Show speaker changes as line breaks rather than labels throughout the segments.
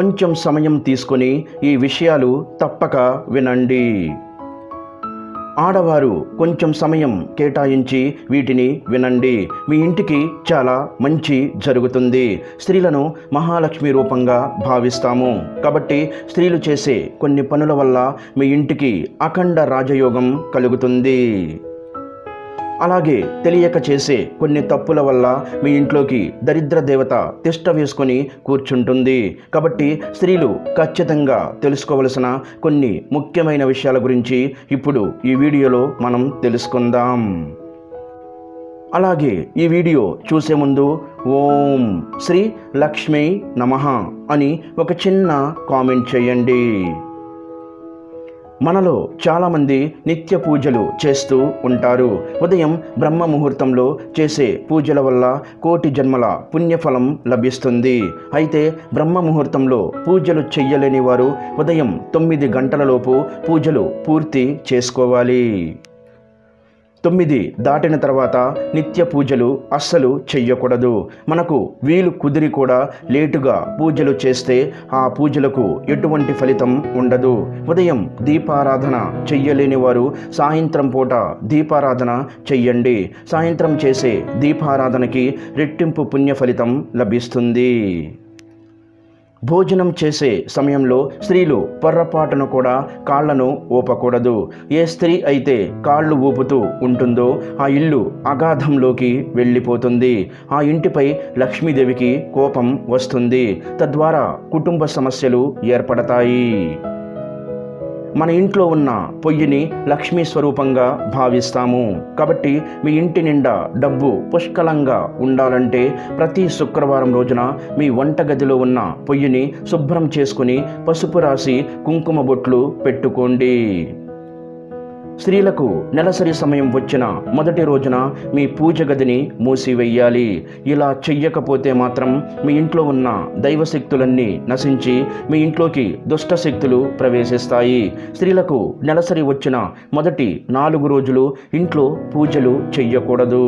కొంచెం సమయం తీసుకొని ఈ విషయాలు తప్పక వినండి. ఆడవారు కొంచెం సమయం కేటాయించి వీటిని వినండి. మీ ఇంటికి చాలా మంచి జరుగుతుంది. స్త్రీలను మహాలక్ష్మి రూపంగా భావిస్తాము. కాబట్టి స్త్రీలు చేసే కొన్ని పనుల వల్ల మీ ఇంటికి అఖండ రాజయోగం కలుగుతుంది. అలాగే తెలియక చేసే కొన్ని తప్పుల వల్ల మీ ఇంట్లోకి దరిద్ర దేవత తిష్ట వేసుకొని కూర్చుంటుంది. కాబట్టి స్త్రీలు ఖచ్చితంగా తెలుసుకోవలసిన కొన్ని ముఖ్యమైన విషయాల గురించి ఇప్పుడు ఈ వీడియోలో మనం తెలుసుకుందాం. అలాగే ఈ వీడియో చూసే ముందు ఓం శ్రీ లక్ష్మీ నమః అని ఒక చిన్న కామెంట్ చేయండి. మనలో చాలామంది నిత్య పూజలు చేస్తూ ఉంటారు. ఉదయం బ్రహ్మ ముహూర్తంలో చేసే పూజల వల్ల కోటి జన్మల పుణ్యఫలం లభిస్తుంది. అయితే బ్రహ్మ ముహూర్తంలో పూజలు చెయ్యలేని వారు ఉదయం తొమ్మిది గంటలలోపు పూజలు పూర్తి చేసుకోవాలి. తొమ్మిది దాటిన తర్వాత నిత్య పూజలు అస్సలు చెయ్యకూడదు. మనకు వీలు కుదిరి కూడా లేటుగా పూజలు చేస్తే ఆ పూజలకు ఎటువంటి ఫలితం ఉండదు. ఉదయం దీపారాధన చెయ్యలేని వారు సాయంత్రం పూట దీపారాధన చెయ్యండి. సాయంత్రం చేసే దీపారాధనకి రెట్టింపు పుణ్య ఫలితం లభిస్తుంది. భోజనం చేసే సమయంలో స్త్రీలు పొర్రపాటును కూడా కాళ్ళను ఊపకూడదు. ఏ స్త్రీ అయితే కాళ్ళు ఊపుతూ ఉంటుందో ఆ ఇల్లు అగాధంలోకి వెళ్ళిపోతుంది. ఆ ఇంటిపై లక్ష్మీదేవికి కోపం వస్తుంది. తద్వారా కుటుంబ సమస్యలు ఏర్పడతాయి. మన ఇంట్లో ఉన్న పొయ్యిని లక్ష్మీ స్వరూపంగా భావిస్తాము. కాబట్టి మీ ఇంటి నిండా డబ్బు పుష్కలంగా ఉండాలంటే ప్రతి శుక్రవారం రోజున మీ వంటగదిలో ఉన్న పొయ్యిని శుభ్రం చేసుకుని పసుపు రాసి కుంకుమ బొట్లు పెట్టుకోండి. స్త్రీలకు నెలసరి సమయం వచ్చిన మొదటి రోజున మీ పూజ గదిని మూసివేయాలి. ఇలా చెయ్యకపోతే మాత్రం మీ ఇంట్లో ఉన్న దైవశక్తులన్నీ నశించి మీ ఇంట్లోకి దుష్ట శక్తులు ప్రవేశిస్తాయి. స్త్రీలకు నెలసరి వచ్చిన మొదటి నాలుగు రోజులు ఇంట్లో పూజలు చెయ్యకూడదు.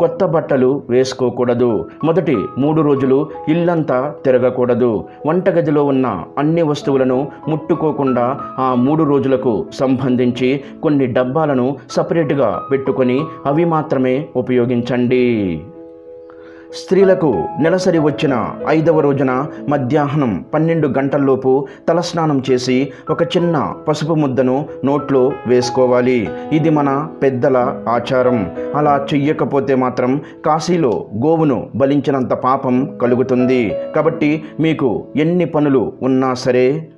కొత్త బట్టలు వేసుకోకూడదు. మొదటి మూడు రోజులు ఇల్లంతా తిరగకూడదు. వంటగదిలో ఉన్న అన్ని వస్తువులను ముట్టుకోకుండా ఆ మూడు రోజులకు సంబంధించి కొన్ని డబ్బాలను సపరేట్గా పెట్టుకొని అవి మాత్రమే ఉపయోగించండి. స్త్రీలకు నెలసరి వచ్చిన ఐదవ రోజున మధ్యాహ్నం పన్నెండు గంటల్లోపు తలస్నానం చేసి ఒక చిన్న పసుపు ముద్దను నోట్లో వేసుకోవాలి. ఇది మన పెద్దల ఆచారం. అలా చెయ్యకపోతే మాత్రం కాశీలో గోవును బలించినంత పాపం కలుగుతుంది. కాబట్టి మీకు ఎన్ని పనులు ఉన్నా సరే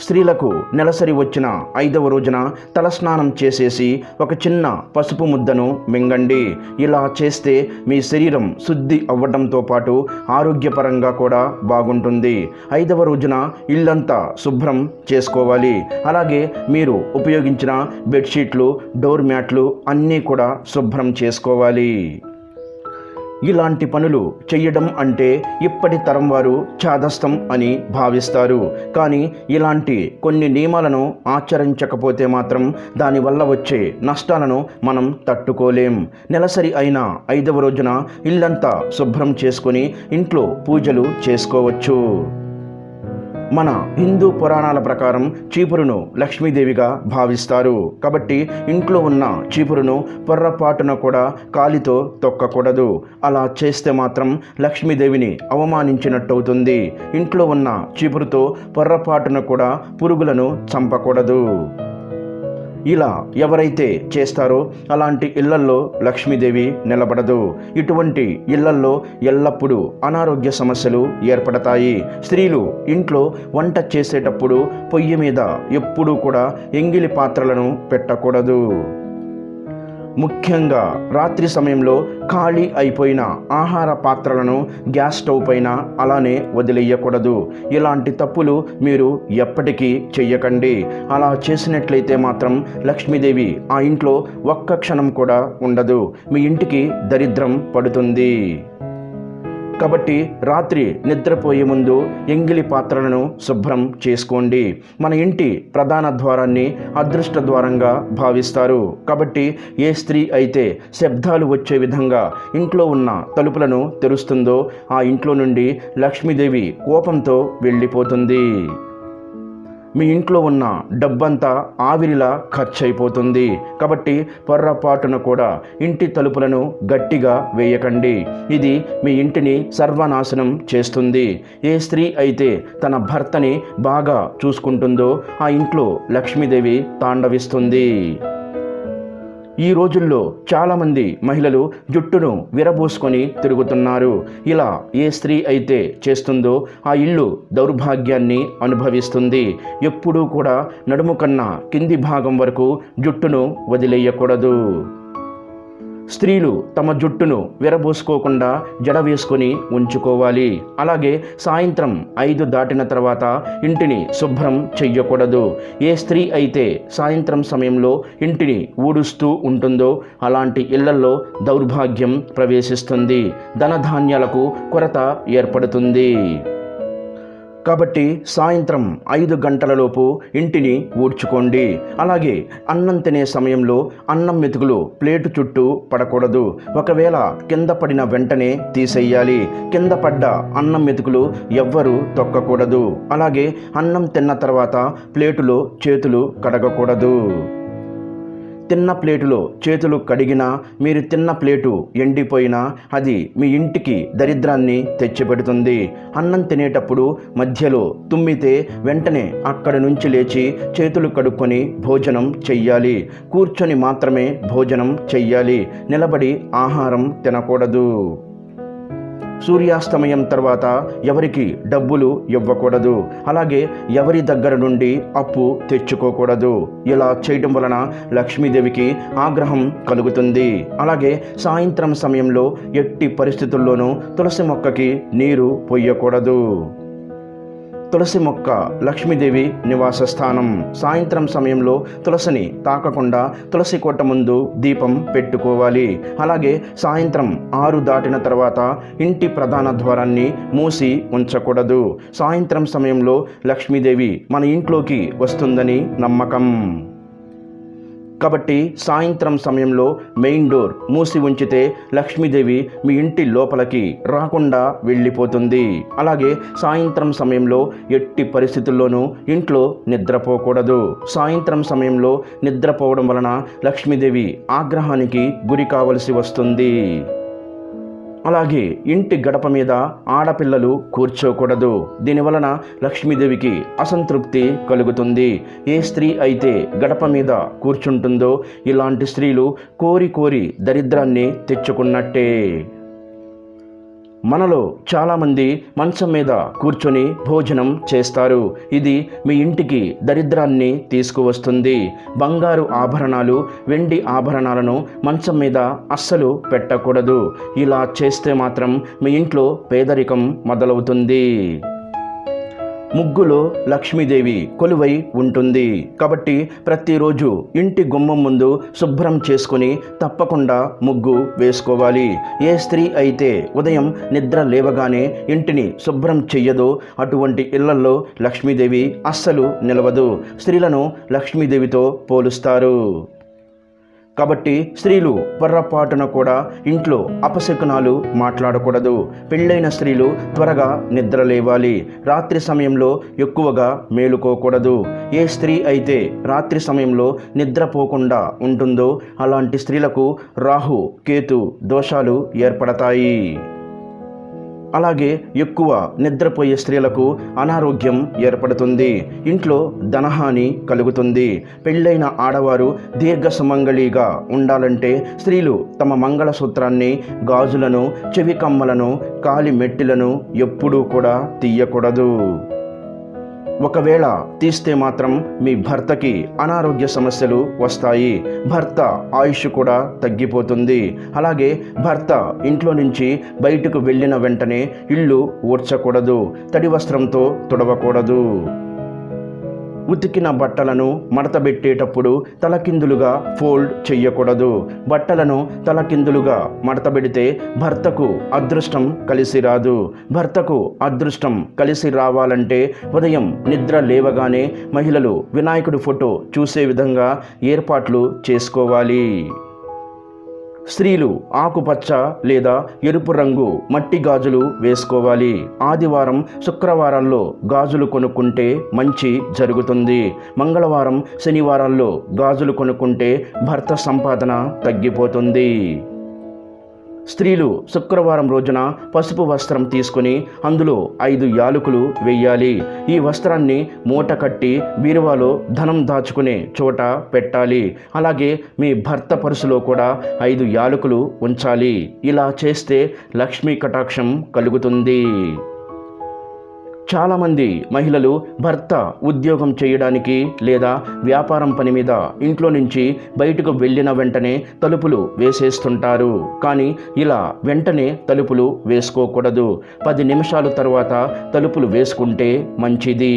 స్త్రీలకు నెలసరి వచ్చిన ఐదవ రోజున తలస్నానం చేసేసి ఒక చిన్న పసుపు ముద్దను మింగండి. ఇలా చేస్తే మీ శరీరం శుద్ధి అవ్వడంతో పాటు ఆరోగ్యపరంగా కూడా బాగుంటుంది. ఐదవ రోజున ఇల్లంతా శుభ్రం చేసుకోవాలి. అలాగే మీరు ఉపయోగించిన బెడ్షీట్లు డోర్ మ్యాట్లు అన్నీ కూడా శుభ్రం చేసుకోవాలి. ఇలాంటి పనులు చేయడం అంటే ఇప్పటి తరం వారు చాదస్తం అని భావిస్తారు. కానీ ఇలాంటి కొన్ని నియమాలను ఆచరించకపోతే మాత్రం దానివల్ల వచ్చే నష్టాలను మనం తట్టుకోలేం. నెలసరి అయిన ఐదవ రోజున ఇల్లంతా శుభ్రం చేసుకొని ఇంట్లో పూజలు చేసుకోవచ్చు. మన హిందూ పురాణాల ప్రకారం చీపురును లక్ష్మీదేవిగా భావిస్తారు. కాబట్టి ఇంట్లో ఉన్న చీపురును పొర్రపాటున కూడా కాలితో తొక్కకూడదు. అలా చేస్తే మాత్రం లక్ష్మీదేవిని అవమానించినట్టవుతుంది. ఇంట్లో ఉన్న చీపురుతో పొర్రపాటున కూడా పురుగులను చంపకూడదు. ఇలా ఎవరైతే చేస్తారో అలాంటి ఇళ్ళల్లో లక్ష్మీదేవి నిలబడదు. ఇటువంటి ఇళ్ళల్లో ఎల్లప్పుడూ అనారోగ్య సమస్యలు ఏర్పడతాయి. స్త్రీలు ఇంట్లో వంట చేసేటప్పుడు పొయ్యి మీద ఎప్పుడూ కూడా ఎంగిలి పాత్రలను పెట్టకూడదు. ముఖ్యంగా రాత్రి సమయంలో ఖాళీ అయిపోయిన ఆహార పాత్రలను గ్యాస్ స్టవ్ పైన అలానే వదిలేయకూడదు. ఇలాంటి తప్పులు మీరు ఎప్పటికీ చెయ్యకండి. అలా చేసినట్లయితే మాత్రం లక్ష్మీదేవి ఆ ఇంట్లో ఒక్క క్షణం కూడా ఉండదు. మీ ఇంటికి దరిద్రం పడుతుంది. కాబట్టి రాత్రి నిద్రపోయే ముందు ఎంగిలి పాత్రలను శుభ్రం చేసుకోండి. మన ఇంటి ప్రధాన ద్వారాన్ని అదృష్ట ద్వారంగా భావిస్తారు. కాబట్టి ఏ స్త్రీ అయితే శబ్దాలు వచ్చే విధంగా ఇంట్లో ఉన్న తలుపులను తెరుస్తుందో ఆ ఇంట్లో నుండి లక్ష్మీదేవి కోపంతో వెళ్ళిపోతుంది. మీ ఇంట్లో ఉన్న డబ్బంతా ఆవిరిలా ఖర్చు అయిపోతుంది కాబట్టి పొర్రపాటున కూడా ఇంటి తలుపులను గట్టిగా వేయకండి. ఇది మీ ఇంటిని సర్వనాశనం చేస్తుంది. ఏ స్త్రీ అయితే తన భర్తని బాగా చూసుకుంటుందో ఆ ఇంట్లో లక్ష్మీదేవి తాండవిస్తుంది. ఈ రోజుల్లో చాలామంది మహిళలు జుట్టును విరబోసుకొని తిరుగుతున్నారు. ఇలా ఏ స్త్రీ అయితే చేస్తుందో ఆ ఇల్లు దౌర్భాగ్యాన్ని అనుభవిస్తుంది. ఎప్పుడూ కూడా నడుము కన్నా కింది భాగం వరకు జుట్టును వదిలేయకూడదు. స్త్రీలు తమ జుట్టును విరబోసుకోకుండా జడ వేసుకొని ఉంచుకోవాలి. అలాగే సాయంత్రం ఐదు దాటిన తర్వాత ఇంటిని శుభ్రం చెయ్యకూడదు. ఏ స్త్రీ అయితే సాయంత్రం సమయంలో ఇంటిని ఊడుస్తూ ఉంటుందో అలాంటి ఇళ్ళలో దౌర్భాగ్యం ప్రవేశిస్తుంది. ధనధాన్యాలకు కొరత ఏర్పడుతుంది. కాబట్టి సాయంత్రం ఐదు గంటలలోపు ఇంటిని ఊడ్చుకోండి. అలాగే అన్నం తినే సమయంలో అన్నం మెతుకులు ప్లేటు చుట్టూ పడకూడదు. ఒకవేళ కింద పడిన వెంటనే తీసేయాలి. కింద పడ్డ అన్నం మెతుకులు ఎవ్వరూ తొక్కకూడదు. అలాగే అన్నం తిన్న తర్వాత ప్లేటులో చేతులు కడగకూడదు. తిన్న ప్లేటులో చేతులు కడిగినా మీరు తిన్న ప్లేటు ఎండిపోయినా అది మీ ఇంటికి దరిద్రాన్ని తెచ్చిపెడుతుంది. అన్నం తినేటప్పుడు మధ్యలో తుమ్మితే వెంటనే అక్కడి నుంచి లేచి చేతులు కడుక్కొని భోజనం చెయ్యాలి. కూర్చొని మాత్రమే భోజనం చెయ్యాలి. నిలబడి ఆహారం తినకూడదు. సూర్యాస్తమయం తర్వాత ఎవరికి డబ్బులు ఇవ్వకూడదు. అలాగే ఎవరి దగ్గర నుండి అప్పు తెచ్చుకోకూడదు. ఇలా చేయడం వలన లక్ష్మీదేవికి ఆగ్రహం కలుగుతుంది. అలాగే సాయంత్రం సమయంలో ఎట్టి పరిస్థితుల్లోనూ తులసి మొక్కకి నీరు పొయ్యకూడదు తులసి మొక్క లక్ష్మీదేవి నివాస స్థానం. సాయంత్రం సమయంలో తులసిని తాకకుండా తులసి కోట ముందు దీపం పెట్టుకోవాలి. అలాగే సాయంత్రం ఆరు దాటిన తర్వాత ఇంటి ప్రధాన ద్వారాన్ని మూసి ఉంచకూడదు. సాయంత్రం సమయంలో లక్ష్మీదేవి మన ఇంట్లోకి వస్తుందని నమ్మకం. కాబట్టి సాయంత్రం సమయంలో మెయిన్ డోర్ మూసి ఉంచితే లక్ష్మీదేవి మీ ఇంటి లోపలికి రాకుండా వెళ్ళిపోతుంది. అలాగే సాయంత్రం సమయంలో ఎట్టి పరిస్థితుల్లోనూ ఇంట్లో నిద్రపోకూడదు. సాయంత్రం సమయంలో నిద్రపోవడం వలన లక్ష్మీదేవి ఆగ్రహానికి గురి కావలసి వస్తుంది. అలాగే ఇంటి గడప మీద ఆడపిల్లలు కూర్చోకూడదు. దీనివలన లక్ష్మీదేవికి అసంతృప్తి కలుగుతుంది. ఏ స్త్రీ అయితే గడప మీద కూర్చుంటుందో ఇలాంటి స్త్రీలు కోరి కోరి దరిద్రాన్ని తెచ్చుకున్నట్టే. మనలో చాలామంది మంచం మీద కూర్చొని భోజనం చేస్తారు. ఇది మీ ఇంటికి దరిద్రాన్ని తీసుకువస్తుంది. బంగారు ఆభరణాలు వెండి ఆభరణాలను మంచం మీద అస్సలు పెట్టకూడదు. ఇలా చేస్తే మాత్రం మీ ఇంట్లో పేదరికం మొదలవుతుంది. ముగ్గులో లక్ష్మీదేవి కొలువై ఉంటుంది. కాబట్టి ప్రతిరోజు ఇంటి గుమ్మం ముందు శుభ్రం చేసుకుని తప్పకుండా ముగ్గు వేసుకోవాలి. ఏ స్త్రీ అయితే ఉదయం నిద్ర లేవగానే ఇంటిని శుభ్రం చెయ్యదో అటువంటి ఇళ్ళలో లక్ష్మీదేవి అస్సలు నిలవదు. స్త్రీలను లక్ష్మీదేవితో పోలుస్తారు. కాబట్టి స్త్రీలు పొర్రపాటున కూడా ఇంట్లో అపశకునాలు మాట్లాడకూడదు. పెళ్ళైన స్త్రీలు త్వరగా నిద్ర లేవాలి. రాత్రి సమయంలో ఎక్కువగా మేలుకోకూడదు. ఏ స్త్రీ అయితే రాత్రి సమయంలో నిద్రపోకుండా ఉంటుందో అలాంటి స్త్రీలకు రాహు కేతు దోషాలు ఏర్పడతాయి. అలాగే ఎక్కువ నిద్రపోయే స్త్రీలకు అనారోగ్యం ఏర్పడుతుంది. ఇంట్లో ధనహాని కలుగుతుంది. పెళ్ళైన ఆడవారు దీర్ఘ సుమంగళిగా ఉండాలంటే స్త్రీలు తమ మంగళసూత్రాన్ని గాజులను చెవి కమ్మలను కాలి మెట్టిలను ఎప్పుడూ కూడా తీయకూడదు. ఒకవేళ తీస్తే మాత్రం మీ భర్తకి అనారోగ్య సమస్యలు వస్తాయి. భర్త ఆయుష్ కూడా తగ్గిపోతుంది. అలాగే భర్త ఇంట్లో నుంచి బయటకు వెళ్ళిన వెంటనే ఇల్లు ఊడ్చకూడదు. తడి వస్త్రంతో తుడవకూడదు. ఉతికిన బట్టలను మడతబెట్టేటప్పుడు తలకిందులుగా ఫోల్డ్ చెయ్యకూడదు. బట్టలను తలకిందులుగా మడతబెడితే భర్తకు అదృష్టం కలిసి రాదు. భర్తకు అదృష్టం కలిసి రావాలంటే ఉదయం నిద్ర లేవగానే మహిళలు వినాయకుడి ఫోటో చూసే విధంగా ఏర్పాట్లు చేసుకోవాలి. స్త్రీలు ఆకుపచ్చ లేదా ఎరుపు రంగు మట్టి గాజులు వేసుకోవాలి. ఆదివారం శుక్రవారాల్లో గాజులు కొనుక్కుంటే మంచి జరుగుతుంది. మంగళవారం శనివారాల్లో గాజులు కొనుక్కుంటే భర్త సంపాదన తగ్గిపోతుంది. స్త్రీలు శుక్రవారం రోజున పసుపు వస్త్రం తీసుకుని అందులో ఐదు యాలకులు వెయ్యాలి ఈ వస్త్రాన్ని మూట కట్టి బీరువాలో ధనం దాచుకునే చోట పెట్టాలి. అలాగే మీ భర్త పరుసులో కూడా ఐదు యాలకులు ఉంచాలి. ఇలా చేస్తే లక్ష్మీ కటాక్షం కలుగుతుంది. చాలామంది మహిళలు భర్త ఉద్యోగం చేయడానికి లేదా వ్యాపారం పని మీద ఇంట్లో నుంచి బయటకు వెళ్ళిన వెంటనే తలుపులు వేసేస్తుంటారు. కానీ ఇలా వెంటనే తలుపులు వేసుకోకూడదు. పది నిమిషాల తర్వాత తలుపులు వేసుకుంటే మంచిది.